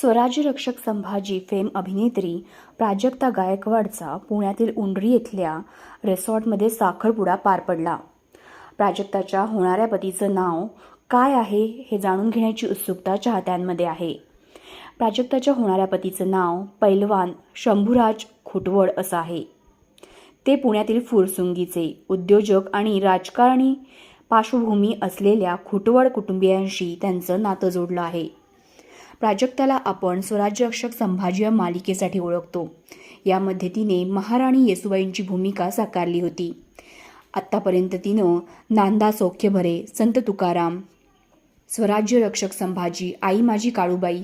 Swarajyarakshak Sambhaji fame अभिनेत्री प्राजक्ता गायकवाडचा पुण्यातील उंडरी येथल्या रिसॉर्टमध्ये साखरपुडा पार पडला. प्राजक्ताच्या होणाऱ्या पतीचं नाव काय आहे हे जाणून घेण्याची उत्सुकता चाहत्यांमध्ये आहे. प्राजक्ताच्या होणाऱ्या पतीचं नाव पैलवान शंभूराज खुटवड असं आहे. ते पुण्यातील फुरसुंगीचे उद्योजक आणि राजकारणी पार्श्वभूमी असलेल्या खुटवड कुटुंबियांशी त्यांचं नातं जोडलं आहे. प्राजक्ताला आपण स्वराज्यरक्षक संभाजी या मालिकेसाठी ओळखतो. यामध्ये तिने महाराणी येसुबाईंची भूमिका साकारली होती. आत्तापर्यंत तिनं नांदा सौख्यभरे संत तुकाराम स्वराज्य रक्षक संभाजी आई माझी काळूबाई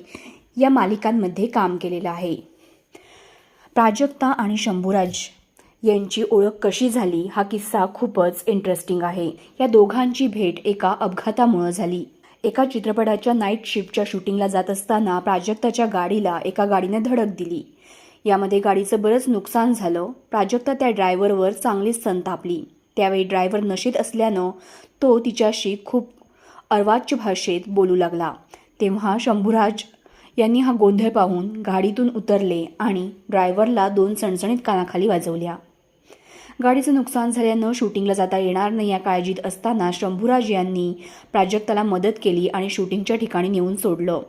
या मालिकांमध्ये काम केलेलं आहे. प्राजक्ता आणि शंभूराज यांची ओळख कशी झाली हा किस्सा खूपच इंटरेस्टिंग आहे. या दोघांची भेट एका अपघातामुळं झाली. एका चित्रपटाच्या नाईट शिफ्टच्या शूटिंगला जात असताना प्राजक्ताच्या गाडीला एका गाडीने धडक दिली. यामध्ये गाडीचं बरंच नुकसान झालं. प्राजक्ता त्या ड्रायव्हरवर चांगलीच संतापली त्यावेळी ड्रायव्हर नशेत असल्यानं तो तिच्याशी खूप अर्वाच्य भाषेत बोलू लागला. तेव्हा शंभूराज यांनी हा गोंधळ पाहून गाडीतून उतरले आणि ड्रायव्हरला दोन सणसणीत कानाखाली वाजवल्या. गाडीचं नुकसान झाल्यानं शूटिंगला जाता येणार नाही या काळजीत असताना शंभूराज यांनी प्राजक्ताला मदत केली आणि शूटिंगच्या ठिकाणी नेऊन सोडलं.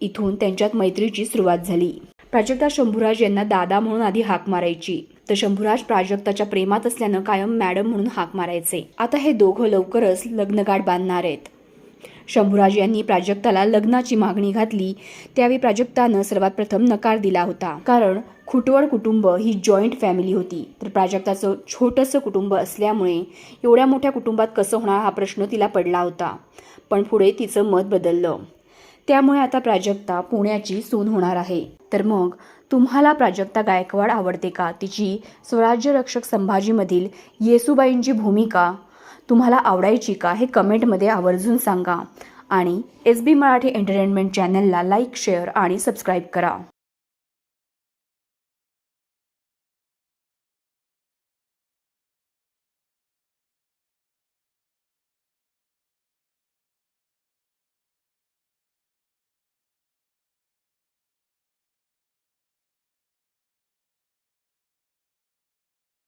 इथून त्यांच्यात मैत्रीची सुरुवात झाली. प्राजक्ता शंभूराज यांना दादा म्हणून आधी हाक मारायची. तर शंभूराज प्राजक्ताच्या प्रेमात असल्यानं कायम मॅडम म्हणून हाक मारायचे. आता हे दोघं लवकरच लग्नगाठ बांधणार आहेत. शंभूराज यांनी प्राजक्ताला लग्नाची मागणी घातली. त्यावेळी प्राजक्तानं सर्वात प्रथम नकार दिला होता. कारण खुटवड कुटुंब ही जॉईंट फॅमिली होती. तर प्राजक्ताचं छोटंसं कुटुंब असल्यामुळे एवढ्या मोठ्या कुटुंबात कसं होणार हा प्रश्न तिला पडला होता. पण पुढे तिचं मत बदललं. त्यामुळे आता प्राजक्ता पुण्याची सून होणार आहे. तर मग तुम्हाला प्राजक्ता गायकवाड आवडते का? तिची स्वराज्य रक्षक संभाजीमधील येसुबाईंची भूमिका तुम्हाला आवडायची का हे कमेंटमध्ये आवर्जून सांगा. आणि एस बी मराठी एंटरटेनमेंट चॅनलला लाईक शेअर आणि सबस्क्राईब करा.